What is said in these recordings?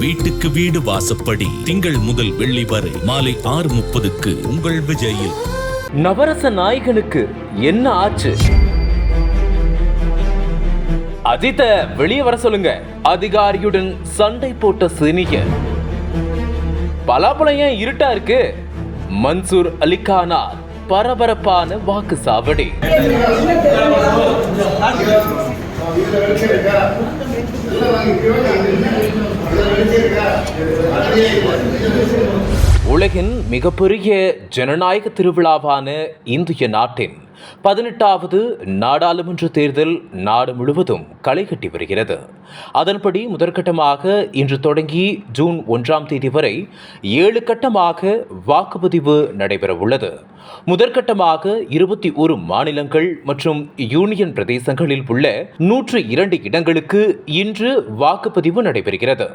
வீட்டுக்கு வீடு வாசப்படி திங்கள் முதல் வெள்ளி வரை மாலை ஆறு முப்பதுக்கு உங்கள் விஜயில். நவரச நாயகனுக்கு என்ன ஆச்சு? அஜித்த வெளியே வர சொல்லுங்க. அதிகாரியுடன் சண்டை போட்ட சினியர் பலாபலம் ஏன் இருட்டா இருக்கு? மன்சூர் அலிகானா பரபரப்பான வாக்கு சாவடி உலகின் மிகப்பெரிய ஜனநாயக திருவிழாவான இந்திய நாட்டின் பதினெட்டாவது நாடாளுமன்ற தேர்தல் நாடு முழுவதும் களை கட்டி வருகிறது. அதன்படி முதற்கட்டமாக இன்று தொடங்கி ஜூன் ஒன்றாம் தேதி வரை ஏழு கட்டமாக வாக்குப்பதிவு நடைபெற உள்ளது. முதற்கட்டமாக இருபத்தி ஒரு மாநிலங்கள் மற்றும் யூனியன் பிரதேசங்களில் உள்ள நூற்று இரண்டு இடங்களுக்கு இன்று வாக்குப்பதிவு நடைபெறுகிறது.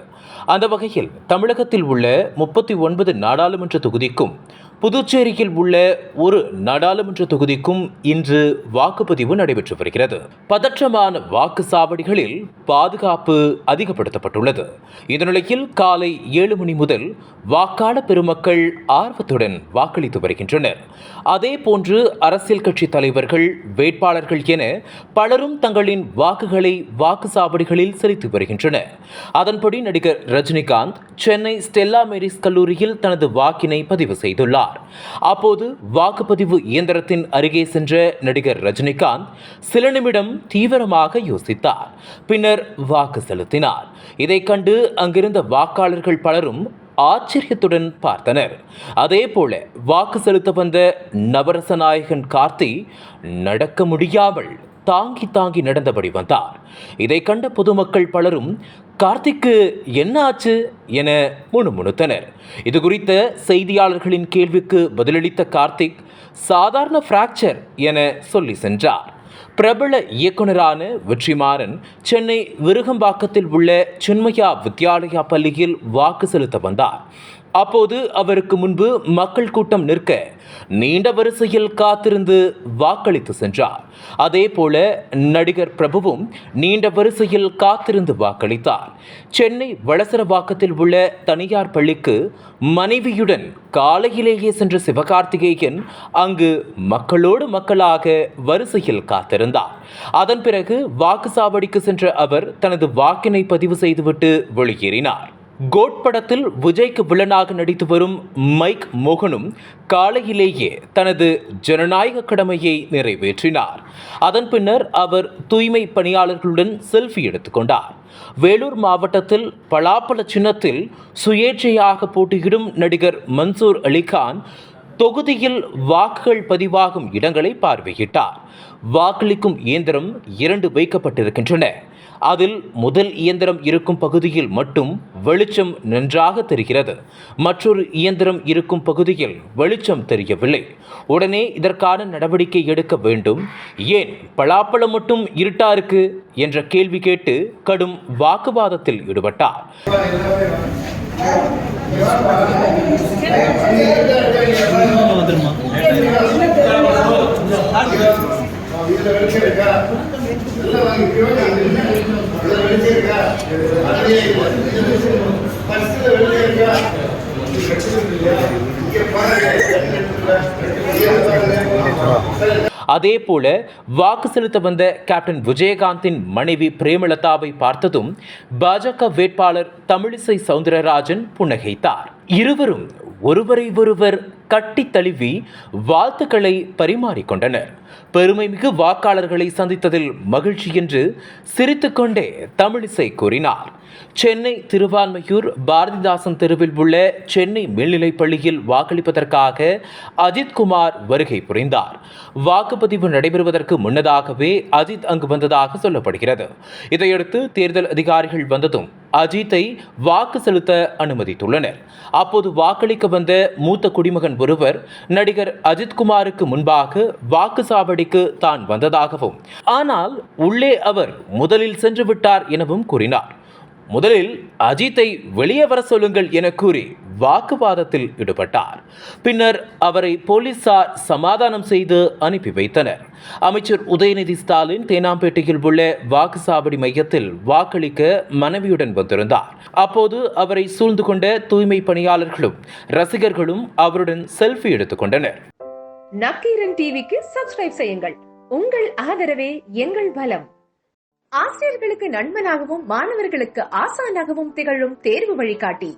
அந்த வகையில் தமிழகத்தில் உள்ள முப்பத்தி ஒன்பது நாடாளுமன்ற தொகுதிக்கும் புதுச்சேரியில் உள்ள ஒரு நாடாளுமன்ற தொகுதிக்கும் இன்று வாக்குப்பதிவு நடைபெற்று வருகிறது. பதற்றமான வாக்கு சாவடிகளில் பாதுகாப்பு அதிகப்படுத்தப்பட்டுள்ளது. இந்த நிலையில் காலை ஏழு மணி முதல் வாக்காள பெருமக்கள் ஆர்வத்துடன் வாக்களித்து வருகின்றனர். அதே போன்று அரசியல் கட்சி தலைவர்கள் வேட்பாளர்கள் என பலரும் தங்களின் வாக்குகளை வாக்கு சாவடிகளில் செலுத்தி வருகின்றனர். அதன்படி நடிகர் ரஜினிகாந்த் சென்னை ஸ்டெல்லா மேரிஸ் கல்லூரியில் தனது வாக்கினை பதிவு செய்துள்ளார். அப்போது வாக்குப்பதிவு இயந்திரத்தின் அருகே சென்ற நடிகர் ரஜினிகாந்த் சில நிமிடம் தீவிரமாக யோசித்தார். பின்னர் வாக்கு செலுத்தினார். இதைக் கண்டு அங்கிருந்த வாக்காளர்கள் பலரும் ஆச்சரியத்துடன் பார்த்தனர். அதே போல வாக்கு செலுத்த வந்த நவரச நாயகன் கார்த்தி நடக்க முடியாமல் தாங்கி தாங்கி நடந்தபடி வந்தார். இதை கண்ட பொதுமக்கள் பலரும் கார்த்திக்கு என்ன ஆச்சு என முணுமுணுத்தனர். இது குறித்த செய்தியாளர்களின் கேள்விக்கு பதிலளித்த கார்த்திக் சாதாரண பிராக்சர் என சொல்லி சென்றார். பிரபல இயக்குனரான வெற்றிமாறன் சென்னை விருகம்பாக்கத்தில் உள்ள சின்மயா வித்யாலயா பள்ளியில் வாக்கு செலுத்த வந்தார். அப்போது அவருக்கு முன்பு மக்கள் கூட்டம் நிற்க நீண்ட வரிசையில் காத்திருந்து வாக்களித்து சென்றார். அதே போல நடிகர் பிரபுவும் நீண்ட வரிசையில் காத்திருந்து வாக்களித்தார். சென்னை வளசரவாக்கத்தில் உள்ள தனியார் பள்ளிக்கு மனைவியுடன் காலையிலேயே சென்ற சிவகார்த்திகேயன் அங்கு மக்களோடு மக்களாக வரிசையில் காத்திருந்தார். அதன் பிறகு வாக்குச்சாவடிக்கு சென்ற அவர் தனது வாக்கினை பதிவு செய்துவிட்டு வெளியேறினார். கோட் படத்தில் விஜய்க்கு வில்லனாக நடித்து வரும் மைக் மோகனும் காலையிலேயே தனது ஜனநாயக கடமையை நிறைவேற்றினார். அதன் பின்னர் அவர் தூய்மை பணியாளர்களுடன் செல்ஃபி எடுத்துக்கொண்டார் வேலூர் மாவட்டத்தில் பலாப்பழ சின்னத்தில் சுயேட்சையாக போட்டியிடும் நடிகர் மன்சூர் அலிகான் தொகுதியில் வாக்குகள் பதிவாகும் இடங்களை பார்வையிட்டார். வாக்களிக்கும் இயந்திரம் இரண்டு வைக்கப்பட்டிருக்கின்றன. அதில் முதல் இயந்திரம் இருக்கும் பகுதியில் மட்டும் வெளிச்சம் நன்றாக தெரிகிறது. மற்றொரு இயந்திரம் இருக்கும் பகுதியில் வெளிச்சம் தெரியவில்லை. உடனே இதற்கான நடவடிக்கை எடுக்க வேண்டும். ஏன் பலாப்பழம் மட்டும் இருட்டா இருக்கு என்ற கேள்வி கேட்டு கடும் வாக்குவாதத்தில் ஈடுபட்டார். அதே போல வாக்கு செலுத்த வந்த கேப்டன் விஜயகாந்தின் மனைவி பிரேமலதாவை பார்த்ததும் பாஜக வேட்பாளர் தமிழிசை சவுந்தரராஜன் புன்னகைத்தார். இருவரும் ஒருவரை ஒருவர் கட்டி தழுவி வாழ்த்துக்களை பரிமாறிக்கொண்டனர். பெருமைமிகு வாக்காளர்களை சந்தித்ததில் மகிழ்ச்சி என்று சிரித்துக்கொண்டே தமிழிசை கூறினார். சென்னை திருவான்மையூர் பாரதிதாசன் தெருவில் உள்ள சென்னை மேல்நிலைப் பள்ளியில் வாக்களிப்பதற்காக அஜித்குமார் வருகை புரிந்தார். வாக்குப்பதிவு நடைபெறுவதற்கு முன்னதாகவே அஜித் அங்கு வந்ததாக சொல்லப்படுகிறது. இதையடுத்து தேர்தல் அதிகாரிகள் வந்ததும் அஜித்தை வாக்கு செலுத்த அனுமதித்துள்ளனர். அப்போது வாக்களிக்க வந்த மூத்த குடிமகன் ஒருவர் நடிகர் அஜித்குமாருக்கு முன்பாக வாக்கு சாவடிக்கு தான் வந்ததாகவும் ஆனால் உள்ளே அவர் முதலில் சென்று விட்டார் எனவும் கூறினார். முதலில் அஜித்தை வெளியே வர சொல்லுங்கள் என கூறி வாக்குவாதத்தில் ஈடுபட்டார். பின்னர் அவரை போலீசார் சமாதானம் செய்து அனுப்பி வைத்தனர். அமைச்சர் உதயநிதி ஸ்டாலின் தேனாம்பேட்டையில் உள்ள வாக்குச்சாவடி மையத்தில் வாக்களிக்க மனைவியுடன் வந்திருந்தார். அப்போது அவரை சூழ்ந்து கொண்ட தூய்மை பணியாளர்களும் ரசிகர்களும் அவருடன் செல்ஃபி எடுத்துக் கொண்டனர். நக்கீரன் டிவிக்கு சப்ஸ்கிரைப் செய்யுங்கள். உங்கள் ஆதரவே எங்கள் பலம். ஆசிரியர்களுக்கு நண்பனாகவும் மாணவர்களுக்கு ஆசானாகவும் திகழும் தேர்வு வழிகாட்டி.